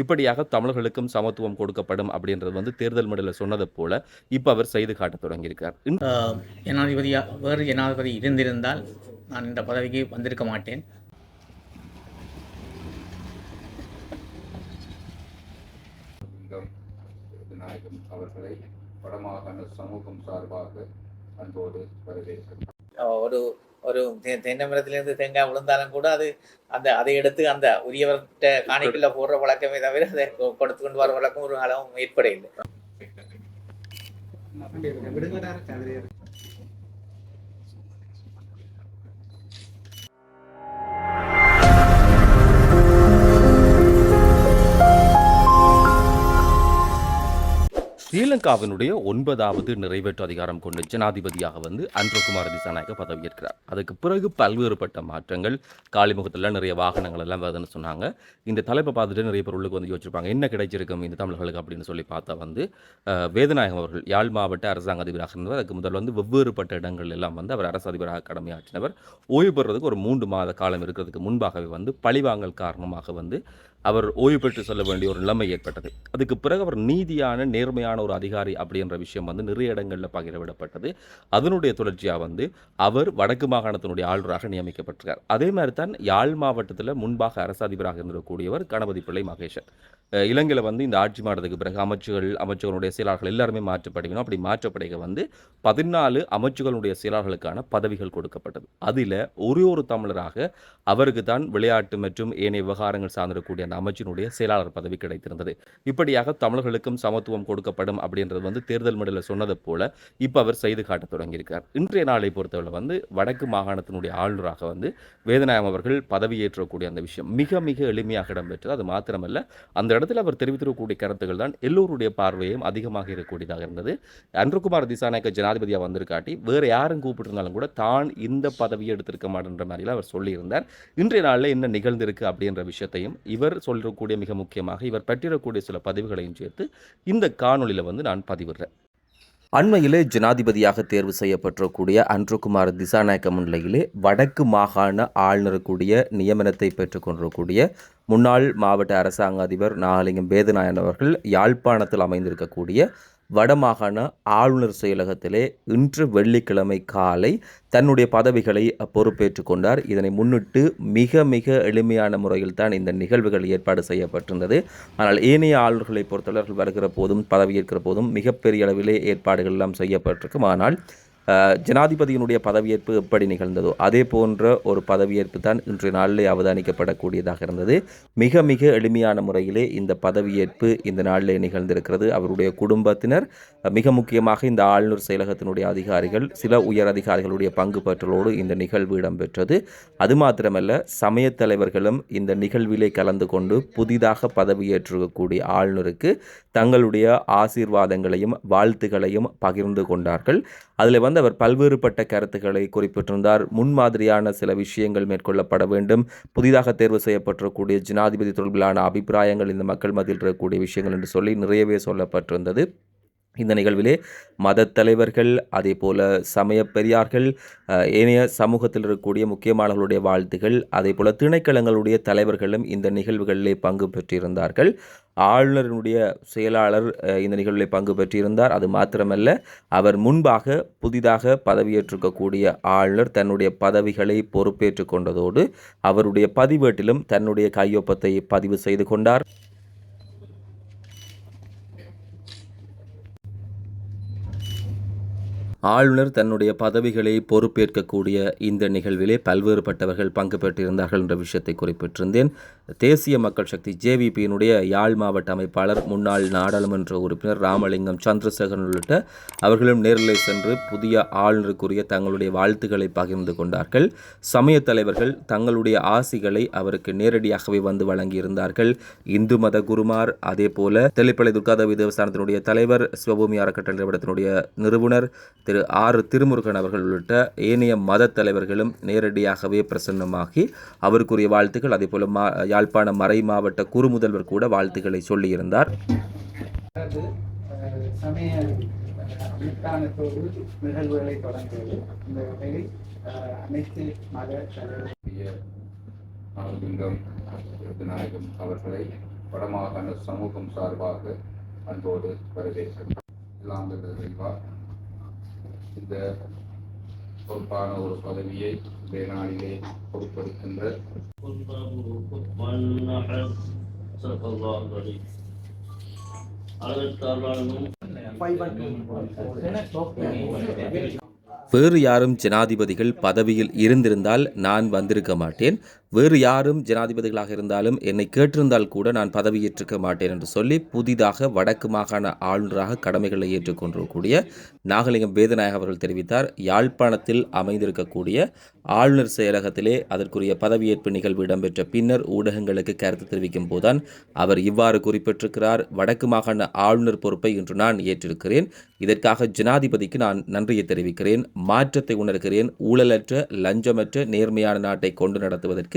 இப்படியாக தமிழர்களுக்கும் சமத்துவம் கொடுக்கப்படும் அப்படின்றது வந்து தேர்தல் மடலில் சொன்னதை போல இப்போ அவர் செய்து காட்டத் தொடங்கியிருக்கார். ஜனாதிபதியா வேறு ஜனாதிபதி இருந்திருந்தால் நான் இந்த பதவிக்கு வந்திருக்க மாட்டேன். விநாயகம் அவர்களை வடமாகாண சமூகம் சார்பாக அன்போடு வரவேற்கிறேன். ஒரு ஒரு தெ- தென்னை மரத்திலிருந்து தேங்காய் விழுந்தாலும் கூட அது அந்த அதை எடுத்து அந்த உரியவர்கிட்ட காணிக்கல போடுற வழக்கமே தவிர அதை கொடுத்து கொண்டு வர வழக்கம் ஒரு காலம் ஏற்பட ஸ்ரீலங்காவினுடைய ஒன்பதாவது நிறைவேற்று அதிகாரம் கொண்ட ஜனாதிபதியாக வந்து அன்றகுமார் திசாநாயக்க பதவியேற்கிறார் அதுக்கு பிறகு பல்வேறுபட்ட மாற்றங்கள் காளிமுகத்தில் நிறைய வாகனங்கள் எல்லாம் வருதுன்னு சொன்னாங்க. இந்த தலைப்பை பார்த்துட்டு நிறைய பொருளுக்கு வந்து யோசிச்சிருப்பாங்க என்ன கிடைச்சிருக்கும் இந்த தமிழர்களுக்கு? அப்படின்னு சொல்லி பார்த்தா வந்து வேதநாயகம் அவர்கள் யாழ் மாவட்ட அரசாங்க அதிபராக இருந்தவர். அதுக்கு முதல் வந்து வெவ்வேறுபட்ட இடங்கள் எல்லாம் வந்து அவர் அரசு அதிபராக கடமையாற்றினவர் ஓய்வு பெறுறதுக்கு ஒரு மூன்று மாத காலம் இருக்கிறதுக்கு முன்பாகவே வந்து பழிவாங்கல் காரணமாக வந்து அவர் ஓய்வு பெற்று செல்ல வேண்டிய ஒரு நிலைமை ஏற்பட்டது. அதுக்கு பிறகு அவர் நீதியான நேர்மையான ஒரு அதிகாரி அப்படின்ற விஷயம் வந்து நிறைய இடங்களில் பகிரவிடப்பட்டது. அதனுடைய தொடர்ச்சியாக வந்து அவர் வடக்கு மாகாணத்தினுடைய ஆளுநராக நியமிக்கப்பட்டிருக்கார். அதே மாதிரி தான் யாழ் மாவட்டத்தில் முன்பாக அரசு அதிபராக இருந்திருக்கக்கூடியவர் கணபதி பிள்ளை மகேஷன் இலங்கையில் வந்து இந்த ஆட்சி மாறதுக்கு பிறகு அமைச்சுகள் அமைச்சர்களுடைய செயலாளர்கள் எல்லாருமே மாற்றப்படுகணும் அப்படி மாற்றப்படுக வந்து பதினாலு அமைச்சுகளுடைய செயலாளர்களுக்கான பதவிகள் கொடுக்கப்பட்டது. அதில் ஒரே ஒரு தமிழராக அவருக்கு தான் விளையாட்டு மற்றும் ஏனைய விவகாரங்கள் சார்ந்திருக்கக்கூடிய அந்த அமைச்சினுடைய செயலாளர் பதவி கிடைத்திருந்தது. இப்படியாக தமிழர்களுக்கும் சமத்துவம் கொடுக்கப்படும் அப்படின்றது வந்து தேர்தல் மடலில் சொன்னதை போல இப்போ அவர் செய்து காட்டத் தொடங்கியிருக்கார். இன்றைய நாளை பொறுத்தவரை வந்து வடக்கு மாகாணத்தினுடைய ஆளுநராக வந்து வேதநாயகம் அவர்கள் பதவியேற்றக்கூடிய அந்த விஷயம் மிக மிக எளிமையாக இடம்பெற்றது. அது மாத்திரமல்ல அந்த இடத்துல அவர் தெரிவித்திருக்கக்கூடிய கருத்துக்கள் தான் எல்லோருடைய பார்வையும் அதிகமாக இருக்கக்கூடியதாக இருந்தது. அன்றுகுமார் திசாநாயக்க ஜனாதிபதியாக வந்திருக்காட்டி வேறு யாரும் கூப்பிட்டிருந்தாலும் கூட தான் இந்த பதவியை எடுத்திருக்க மாட்டேன்ற மாதிரிலாம் அவர் சொல்லியிருந்தார். இன்றைய நாளில் என்ன நிகழ்ந்திருக்கு அப்படின்ற விஷயத்தையும் இவர் சொல்லக்கூடிய மிக முக்கியமாக இவர் பெற்றிடக்கூடிய சில பதிவுகளையும் சேர்த்து இந்த காணொலியில் வந்து நான் பதிவிடுறேன். அண்மையிலே ஜனாதிபதியாக தேர்வு செய்யப்பட்டிருக்கூடிய அன்றுகுமார் திசாநாயக்க முன்னிலையிலே வடக்கு மாகாண ஆளுநருக்குரிய நியமனத்தை பெற்றுக்கொண்டிருக்கூடிய முன்னாள் மாவட்ட அரசாங்க அதிபர் நாகலிங்கம் வேதநாயன் அவர்கள் யாழ்ப்பாணத்தில் அமைந்திருக்கக்கூடிய வடமாகாண ஆளுநர் செயலகத்திலே இன்று வெள்ளிக்கிழமை காலை தன்னுடைய பதவிகளை பொறுப்பேற்றுக் கொண்டார். இதனை முன்னிட்டு மிக மிக எளிமையான முறையில் தான் இந்த நிகழ்வுகள் ஏற்பாடு செய்யப்பட்டிருந்தது. ஆனால் ஏனைய ஆளுநர்களை பொறுத்தவர்கள் வருகிற போதும் பதவியேற்கிற போதும் மிகப்பெரிய அளவிலே ஏற்பாடுகள் எல்லாம் செய்யப்பட்டிருக்கும். ஆனால் ஜனாதிபதியினுடைய பதவியேற்பு எப்படி நிகழ்ந்ததோ அதே போன்ற ஒரு பதவியேற்பு தான் இன்றைய நாளிலே அவதானிக்கப்படக்கூடியதாக இருந்தது. மிக மிக எளிமையான முறையிலே இந்த பதவியேற்பு இந்த நாளிலே நிகழ்ந்திருக்கிறது. அவருடைய குடும்பத்தினர் மிக முக்கியமாக இந்த ஆளுநர் செயலகத்தினுடைய அதிகாரிகள் சில உயர் அதிகாரிகளுடைய பங்கு பெற்றலோடு இந்த நிகழ்வு இடம்பெற்றது. அது மாத்திரமல்ல சமயத் தலைவர்களும் இந்த நிகழ்விலே கலந்து கொண்டு புதிதாக பதவியேற்றக்கூடிய ஆளுநருக்கு தங்களுடைய ஆசீர்வாதங்களையும் வாழ்த்துகளையும் பகிர்ந்து கொண்டார்கள். அதில் வந்து அவர் பல்வேறுபட்ட கருத்துக்களை குறிப்பிட்டிருந்தார். முன்மாதிரியான சில விஷயங்கள் மேற்கொள்ளப்பட வேண்டும். புதிதாக தேர்வு செய்யப்பட்டிருக்கக்கூடிய ஜனாதிபதி தொடர்பிலான அபிப்பிராயங்கள் இந்த மக்கள் மத்தியில் இருக்கக்கூடிய விஷயங்கள் என்று சொல்லி நிறையவே சொல்லப்பட்டிருந்தது. இந்த நிகழ்விலே மதத்தலைவர்கள் அதே போல் சமய பெரியார்கள் ஏனைய சமூகத்தில் இருக்கக்கூடிய முக்கியமானவர்களுடைய வாழ்த்துகள் அதே போல் திணைக்களங்களுடைய தலைவர்களும் இந்த நிகழ்வுகளிலே பங்கு பெற்றிருந்தார்கள். ஆளுநருடைய செயலாளர் இந்த நிகழ்வில் பங்கு பெற்றிருந்தார். அது மாத்திரமல்ல அவர் முன்பாக புதிதாக பதவியேற்றிருக்கக்கூடிய ஆளுநர் தன்னுடைய பதவிகளை பொறுப்பேற்றுக் கொண்டதோடு அவருடைய பதிவேட்டிலும் தன்னுடைய கையொப்பத்தை பதிவு செய்து கொண்டார். ஆளுநர் தன்னுடைய பதவிகளை பொறுப்பேற்கக்கூடிய இந்த நிகழ்விலே பல்வேறுபட்டவர்கள் பங்கு பெற்றிருந்தார்கள் என்ற விஷயத்தை குறிப்பிட்டிருந்தேன். தேசிய மக்கள் சக்தி ஜேவிபியினுடைய யாழ் மாவட்ட அமைப்பாளர் முன்னாள் நாடாளுமன்ற உறுப்பினர் ராமலிங்கம் சந்திரசேகரன் உள்ளிட்ட அவர்களும் நேரில் சென்று புதிய ஆளுநருக்குரிய தங்களுடைய வாழ்த்துக்களை பகிர்ந்து கொண்டார்கள். சமய தலைவர்கள் தங்களுடைய ஆசிகளை அவருக்கு நேரடியாகவே வந்து வழங்கியிருந்தார்கள். இந்து மத குருமார் அதே போல தெல்லிப்பளை துர்காதேவி தேவஸ்தானத்தினுடைய தலைவர் சிவபூமி அறக்கட்டளை நிறுவனத்தினுடைய நிறுவனர் திரு. திரு ஆறு திருமுருகன் அவர்கள் உள்ளிட்ட ஏனைய மத தலைவர்களும் நேரடியாகவே பிரசன்னமாகி அவருக்குரிய வாழ்த்துக்கள். அதே போல மா யாழ்ப்பாண மறை மாவட்ட குறுமுதல்வர் கூட வாழ்த்துக்களை சொல்லியிருந்தார். அது சமய அனுஷ்டானத்தோடு நிகழ்வுகளை தொடங்குவது இந்த வகையில் அனைத்து மத தலைவர்கள் விநாயகம் அவர்களை வடமாகாண சமூகம் சார்பாக அன்போடு வரவேற்கின்றோம் எல்லாம் வல்ல இந்த பொறுப்பான ஒரு பதவியை இந்த நாளிலே வேறு யாரும் ஜனாதிபதிகள் பதவியில் இருந்திருந்தால் நான் வந்திருக்க மாட்டேன். வேறு யாரும் ஜனாதிபதிகளாக இருந்தாலும் என்னை கேட்டிருந்தால் கூட நான் பதவியேற்றிருக்க மாட்டேன் என்று சொல்லி புதிதாக வடக்கு மாகாண ஆளுநராக கடமைகளை ஏற்றுக்கொண்டிருக்கக்கூடிய நாகலிங்கம் வேதநாயக அவர்கள் தெரிவித்தார். யாழ்ப்பாணத்தில் அமைந்திருக்கக்கூடிய ஆளுநர் செயலகத்திலே அதற்குரிய பதவியேற்பு நிகழ்வு இடம்பெற்ற பின்னர் ஊடகங்களுக்கு கருத்து தெரிவிக்கும் போதுதான் அவர் இவ்வாறு குறிப்பிட்டிருக்கிறார். வடக்கு மாகாண ஆளுநர் பொறுப்பை இன்று நான் ஏற்றிருக்கிறேன். இதற்காக ஜனாதிபதிக்கு நான் நன்றியை தெரிவிக்கிறேன். மாற்றத்தை உணர்கிறேன். ஊழலற்ற லஞ்சமற்ற நேர்மையான நாட்டை கொண்டு நடத்துவதற்கு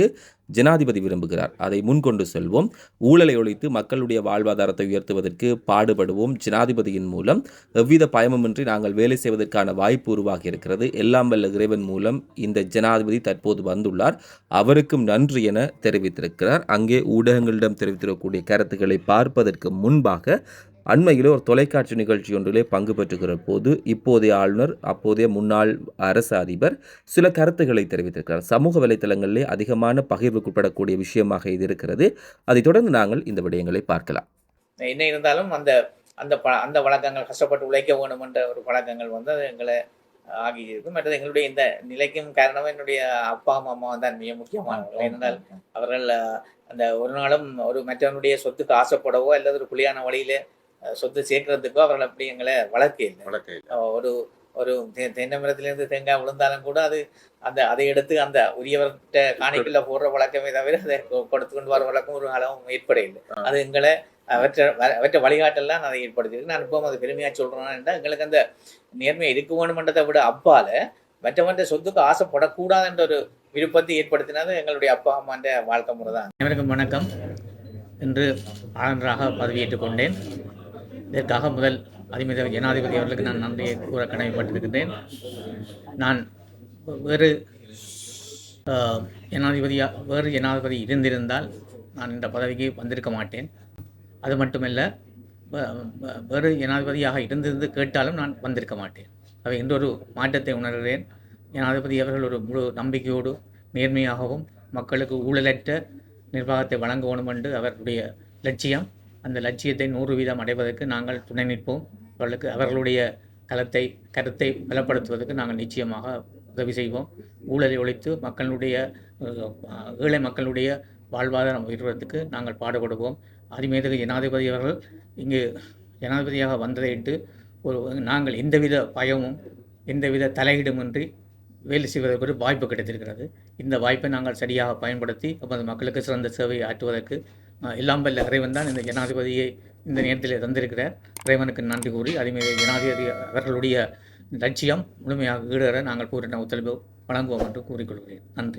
ஜனாதிபதி விரும்புகிறார். அதை முன்கொண்டு செல்வோம். ஊழலை ஒழித்து மக்களுடைய வாழ்வாதாரத்தை உயர்த்துவதற்கு பாடுபடுவோம். ஜனாதிபதியின் மூலம் எவ்வித பயமுமின்றி நாங்கள் வேலை செய்வதற்கான வாய்ப்பு உருவாகி இருக்கிறது. எல்லாம் வல்ல இறைவன் மூலம் இந்த ஜனாதிபதி தற்போது வந்துள்ளார். அவருக்கும் நன்றி என தெரிவித்திருக்கிறார். அங்கே ஊடகங்களிடம் தெரிவித்திருக்கக்கூடிய கருத்துக்களை பார்ப்பதற்கு முன்பாக அண்மையில் ஒரு தொலைக்காட்சி நிகழ்ச்சி ஒன்றிலே பங்கு பெற்றுகிற போது இப்போதைய ஆளுநர் அப்போதைய முன்னாள் அரசு அதிபர் சில கருத்துக்களை தெரிவித்திருக்கிறார். சமூக வலைத்தளங்களிலே அதிகமான பகிர்வுக்குட்படக்கூடிய விஷயமாக இது இருக்கிறது. அதைத் தொடர்ந்து நாங்கள் இந்த விடயங்களை பார்க்கலாம். என்ன இருந்தாலும் அந்த அந்த ப அந்த வழக்கங்கள் கஷ்டப்பட்டு உழைக்க வேணும் என்ற ஒரு பழக்கங்கள் வந்து அது எங்களை ஆகி இருக்கு மற்றது எங்களுடைய இந்த நிலைக்கும் காரணம் என்னுடைய அப்பா அம்மா தான் மிக முக்கியமானவர்கள். ஏனென்றால் அவர்கள் அந்த ஒரு நாளும் ஒரு மற்றவனுடைய சொத்துக்கு ஆசைப்படவோ அல்லது ஒரு புலியான வழியில சொத்து சேர்க்கறதுக்கோ அவர்கள் அப்படி எங்களை வளர்க்க இல்லை. அஹ், ஒரு ஒரு தென்னை மரத்திலிருந்து தேங்காய் விழுந்தாலும் கூட அது அந்த அதை எடுத்து அந்த உரியவர்கிட்ட காணிக்கல போடுற வழக்கமே தவிர அதை கொடுத்து கொண்டு வர வழக்கம் ஒரு காலம் ஏற்பட இல்லை. அது எங்களை அவற்றை அவற்றை வழிகாட்டெல்லாம் நான் ஏற்படுத்தியிருக்கு. நான் இப்போ அது பெருமையாக சொல்கிறேன்னா எங்களுக்கு அந்த நேர்மை இருக்க வேணுமன்றதை விட அப்பால மற்றவன்ற சொத்துக்கு ஆசைப்படக்கூடாது என்ற ஒரு விருப்பத்தை ஏற்படுத்தினது எங்களுடைய அப்பா அம்மான்ற வாழ்க்கை முறை தான் அனைவருக்கும் வணக்கம். இன்று ஆளுநராக பதவியேற்றுக் கொண்டேன். இதற்காக முதல் அதிமித ஜனாதிபதி அவர்களுக்கு நான் நன்றியை கூற கடமைப்பட்டிருக்கின்றேன். நான் வேறு ஜனாதிபதியாக வேறு ஜனாதிபதி இருந்திருந்தால் நான் இந்த பதவிக்கு வந்திருக்க மாட்டேன். அது மட்டுமல்ல வ- வேறு ஜனாதிபதியாக இருந்திருந்து கேட்டாலும் நான் வந்திருக்க மாட்டேன். அவை இன்றொரு மாற்றத்தை உணர்கிறேன். ஜனாதிபதி அவர்கள் ஒரு முழு நம்பிக்கையோடு நேர்மையாகவும் மக்களுக்கு ஊழலற்ற நிர்வாகத்தை வழங்க வேண்டும் என்று அவருடைய லட்சியம். அந்த லட்சியத்தை நூறு வீதம் அடைவதற்கு நாங்கள் துணை நிற்போம். அவர்களுக்கு அவர்களுடைய களத்தை கருத்தை பலப்படுத்துவதற்கு நாங்கள் நிச்சயமாக உதவி செய்வோம். ஊழலை ஒழித்து மக்களுடைய ஏழை மக்களுடைய வாழ்வாதாரம் உயர்வதற்கு நாங்கள் பாடுபடுவோம். அதிமேதகு ஜனாதிபதி அவர்கள் இங்கு ஜனாதிபதியாக வந்ததையிட்டு ஒரு நாங்கள் எந்தவித பயமும் எந்தவித தலையீடுமின்றி வேலை செய்வதற்கு ஒரு வாய்ப்பு கிடைத்திருக்கிறது. இந்த வாய்ப்பை நாங்கள் சரியாக பயன்படுத்தி நமது மக்களுக்கு சிறந்த சேவையை ஆற்றுவதற்கு எல்லாம் வல்ல இறைவன் தான் இந்த ஜனாதிபதியை இந்த நேரத்தில் தந்திருக்கிறார். இறைவனுக்கு நன்றி கூறி அதேமாரி ஜனாதிபதி அவர்களுடைய லட்சியம் முழுமையாக ஈடேற நாங்கள் கூறின ஒத்துழைப்பு வழங்குவோம் என்று கூறிக்கொள்கிறேன். நன்றி.